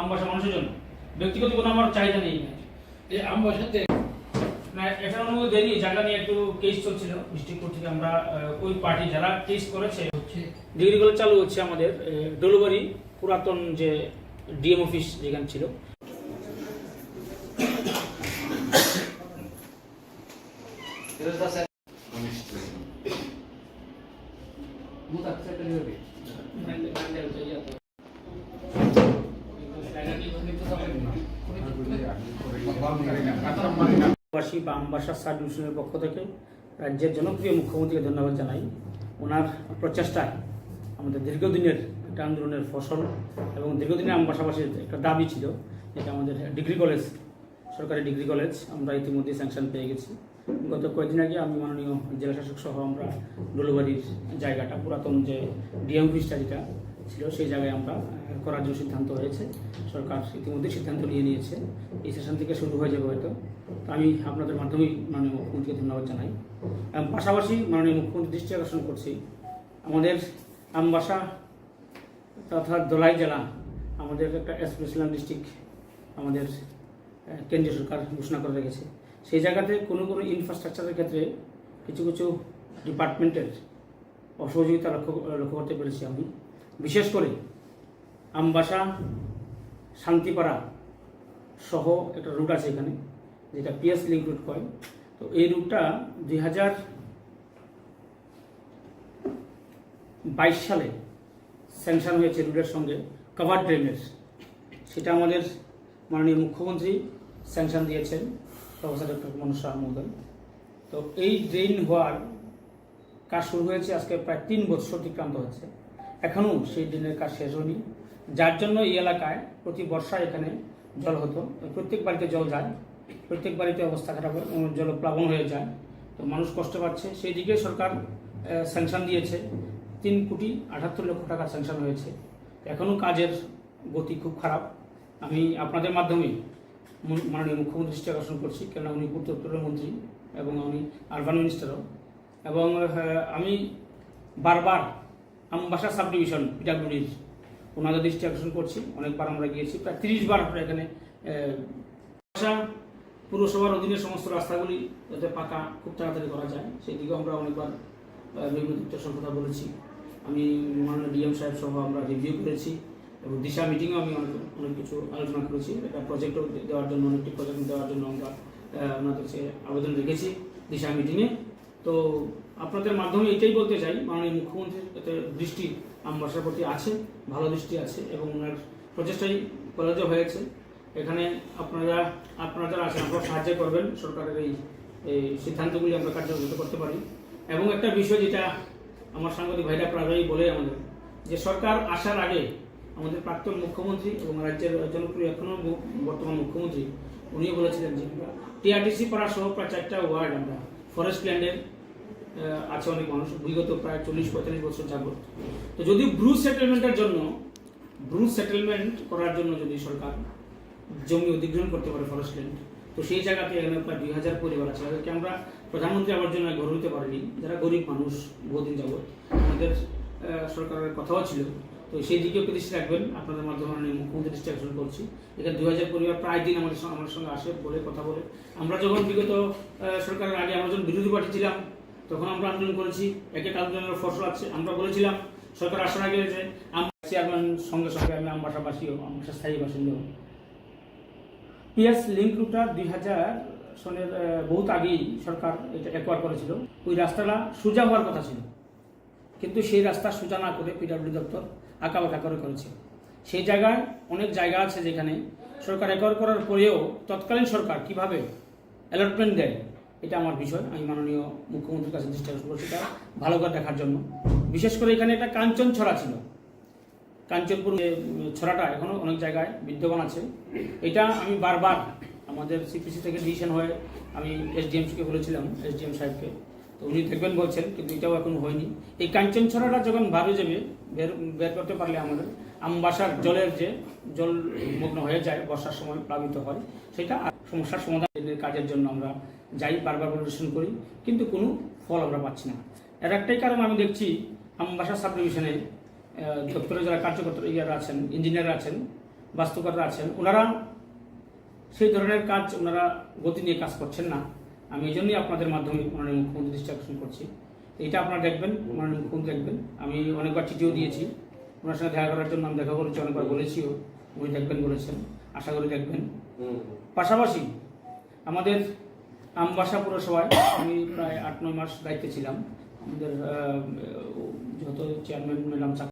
আমবাসা মানুষের জন্য। ব্যক্তিগত কোনো আমার চাহিদা নেই। এই আমবাসাতে না এটা অনুমতি দেয়নি জায়গা নিয়ে একটু কেস চলছিল। ডিস্ট্রিক্ট কোর্ট থেকে আমরা ওই পার্টি যারা কেস করেছে হচ্ছে ডিগ্রি কলেজ চালু হচ্ছে আমাদের ডেলিভারি পুরাতন যে ডিএম অফিস যেখানে ছিল। বাসী বা পক্ষ থেকে রাজ্যের জনপ্রিয় মুখ্যমন্ত্রীকে ধন্যবাদ জানাই। ওনার প্রচেষ্টায় আমাদের দীর্ঘদিনের একটা আন্দোলনের ফসল এবং দীর্ঘদিনের আমবাসাবাসীর একটা দাবি ছিল যেটা আমাদের ডিগ্রি কলেজ, সরকারি ডিগ্রি কলেজ আমরা ইতিমধ্যে স্যাংশন পেয়ে গেছি। গত কয়েকদিন আগে আমি মাননীয় জেলা শাসক সহ আমরা ডলুবাড়ির জায়গাটা, পুরাতন যে ডিএম অফিসটা যেটা ছিল, সেই জায়গায় আমরা করার জন্য সিদ্ধান্ত হয়েছে। সরকার ইতিমধ্যে সিদ্ধান্ত নিয়ে নিয়েছে। এই সেশন থেকে শুরু হয়ে যাবে হয়তো। আমি আপনাদের মাধ্যমেই মাননীয় মুখ্যমন্ত্রীকে ধন্যবাদ জানাই। এবং পাশাপাশি মাননীয় মুখ্যমন্ত্রী দৃষ্টি আকর্ষণ করছি। আমাদের আমবাসা তথা দোলাই জেলা, আমাদের একটা স্পেশাল ডিস্ট্রিক্ট আমাদের কেন্দ্রীয় সরকার ঘোষণা করে রেখেছে। সেই জায়গাতে কোনো কোনো ইনফ্রাস্ট্রাকচারের ক্ষেত্রে কিছু কিছু ডিপার্টমেন্টের অসহযোগিতা লক্ষ্য লক্ষ্য করতে পেরেছি আমি। বিশেষ করে আমবাসা, শান্তিপাড়া সহ একটা রুট আছে এখানে, যেটা পিএস লিঙ্ক রুট কয়। তো এই রুটটা দুই হাজার বাইশ সালে স্যাংশন হয়েছে রুটের সঙ্গে কভার ড্রেনের সেটা আমাদের মাননীয় মুখ্যমন্ত্রী স্যাংশন দিয়েছেন, প্রফেসর ডক্টর মনোজ শাহ মহোদয়। তো এই ড্রেন হওয়ার কাজ শুরু হয়েছে আজকে প্রায় তিন বছর অতিক্রান্ত হচ্ছে এখনও সেই ড্রেনের কাজ শেষ হয়নি। যার জন্য এই এলাকায় প্রতি বর্ষায় এখানে জল হতো। প্রত্যেক বাড়িতে জল যায় প্রত্যেক বাড়িতে অবস্থা খারাপ উম, জলপ্লাবন হয়ে যায়। তো মানুষ কষ্ট পাচ্ছে। সেই দিকে সরকার স্যাংশন দিয়েছে। তিন কোটি আটাত্তর লক্ষ টাকা স্যাংশন হয়েছে। এখনও কাজের গতি খুব খারাপ। আমি আপনাদের মাধ্যমে মাননীয় মুখ্যমন্ত্রী দৃষ্টি আকর্ষণ করছি। কেননা উনি পূর্ত উত্তরের মন্ত্রী এবং উনি আরবান মিনিস্টারও এবং আমি বারবার আমবাসা সাব ডিভিশন পিটাগুড়ির ওনাদের দৃষ্টি আকর্ষণ করছি। অনেকবার আমরা গিয়েছি, প্রায় তিরিশ বার আমরা এখানে পুরসভার অধীনে সমস্ত রাস্তাগুলি যাতে পাকা খুব তাড়াতাড়ি করা যায়, সেই দিকেও আমরা অনেকবার বিভিন্ন দপ্তরের কথা বলেছি। আমি মাননীয় ডিএম সাহেব সহ আমরা রিভিউ করেছি এবং দিশা মিটিংও আমি অনেক অনেক কিছু আলোচনা করেছি। একটা প্রজেক্টও দেওয়ার জন্য, অনেকটি প্রজেক্ট দেওয়ার জন্য আমরা ওনাদের আবেদন রেখেছি দিশা মিটিংয়ে তো আপনাদের মাধ্যমে এটাই বলতে চাই, মাননীয় মুখ্যমন্ত্রীর এতে দৃষ্টি আমবাসার প্রতি আছে, ভালো দৃষ্টি আছে এবং ওনার প্রচেষ্টাই প্রযোজ্য হয়েছে। এখানে আপনারা আপনারা যারা আছেন, আপনারা সাহায্য করবেন সরকারের এই এই সিদ্ধান্তগুলি আমরা কার্যকর করতে পারি। এবং একটা বিষয় যেটা আমার সাংবাদিক ভাইরা প্রায়ই বলে আমাদের, যে সরকার আসার আগে আমাদের প্রাক্তন মুখ্যমন্ত্রী এবং রাজ্যের জনপ্রিয় এখনও বর্তমান মুখ্যমন্ত্রী, উনিও বলেছিলেন যে টিআরটিসি পাড়া সহ প্রায় চারটা ওয়ার্ড আমরা ফরেস্ট ল্যান্ডের আছে অনেক মানুষ, বিগত প্রায় চল্লিশ, পঁয়তাল্লিশ বছর যাবত তো যদি ব্রুজ সেটেলমেন্টের জন্য ব্রুজ সেটেলমেন্ট করার জন্য যদি সরকার জমি অধিগ্রহণ করতে পারে ফরেস্ট ল্যান্ড তো সেই জায়গাতে এখানে প্রায় দুই হাজার পরিবার আছে। যাদেরকে আমরা প্রধানমন্ত্রী আবার জন্য ঘর দিতে পারিনি, যারা গরিব মানুষ বহুদিন যাবত আমাদের সরকারের কথাও ছিল। তো সেই দিকেও দৃষ্টি রাখবেন, আপনাদের মাধ্যমে আমি মুখ্যমন্ত্রী দৃষ্টি আকর্ষণ করছি। এখানে দুই হাজার পরিবার প্রায় দিন আমাদের আমার সঙ্গে আসে, বলে, কথা বলে। আমরা যখন বিগত সরকারের আগে আমরা যখন বিরোধী পার্টি ছিলাম তখন আমরা আন্দোলন করেছি, এক এক আন্দোলনের ফসল আছে, আমরা বলেছিলাম, সরকার আসার আগে যে আমরা চেয়ারম্যান সঙ্গে সঙ্গে আমি আমবাসাবাসীও আমবাসা স্থায়ী বাসিন্দা। পিএস লিঙ্ক রুটটা দুই হাজার সনের বহুত আগেই সরকার এটা অ্যাকোয়ার করেছিল। ওই রাস্তাটা সোজা হওয়ার কথা ছিল। কিন্তু সেই রাস্তা সোজা না করে পিডাব্লিউ দপ্তর আঁকা বাঁকা করে করেছে। সেই জায়গায় অনেক জায়গা আছে যেখানে সরকার অ্যাকোয়ার করার পরেও তৎকালীন সরকার কীভাবে অ্যালটমেন্ট দেয় এটা আমার বিষয়, আমি মাননীয় মুখ্যমন্ত্রীর কাছে দৃষ্টি আকর্ষণ করছি এটা ভালো করে দেখার জন্য। বিশেষ করে এখানে একটা কাঞ্চন ছড়া ছিল। কাঞ্চনপুর ছড়াটা এখনও অনেক জায়গায় বিদ্যমান আছে। এটা আমি বারবার আমাদের সিপিসি থেকে ডিসিশন হয়ে আমি এসডিএমসিকে বলেছিলাম এসডিএম সাহেবকে। তো উনি দেখবেন বলছেন, কিন্তু এটাও এখন হয়নি। এই কাঞ্চন ছড়াটা যখন ভাবে যাবে, বের বের করতে পারলে আমাদের আমবাসার জলের যে জল মগ্ন হয়ে যায়, বর্ষার সময় প্লাবিত হয়, সেটা সমস্যার সমাধানের কাজের জন্য আমরা যাই বারবার পরিদর্শন করি কিন্তু কোনো ফল আমরা পাচ্ছি না। এর একটাই কারণ আমি দেখছি আমবাসা সাব ডিভিশনে দপ্তরে যারা কার্যকর্তা ইয়ারা আছেন ইঞ্জিনিয়ার আছেন বাস্তুকাররা আছেন ওনারা সেই ধরনের কাজ ওনারা গতি নিয়ে কাজ করছেন না। আমি এই জন্যই আপনাদের মাধ্যমে মাননীয় মুখ্যমন্ত্রী দৃষ্টি আকর্ষণ করছি। এটা আপনারা দেখবেন মাননীয় মুখ্যমন্ত্রী দেখবেন। আমি অনেকবার চিঠিও দিয়েছি। ওনার সঙ্গে দেখা করার জন্য আমি দেখা করেছি অনেকবার বলেছিও উনি দেখবেন বলেছেন আশা করি দেখবেন। পাশাপাশি আমাদের আমবাসা পুরসভায় আমি প্রায় আট নয় মাস দায়িত্বে ছিলাম। আমাদের যত চেয়ারম্যান ম্যাডাম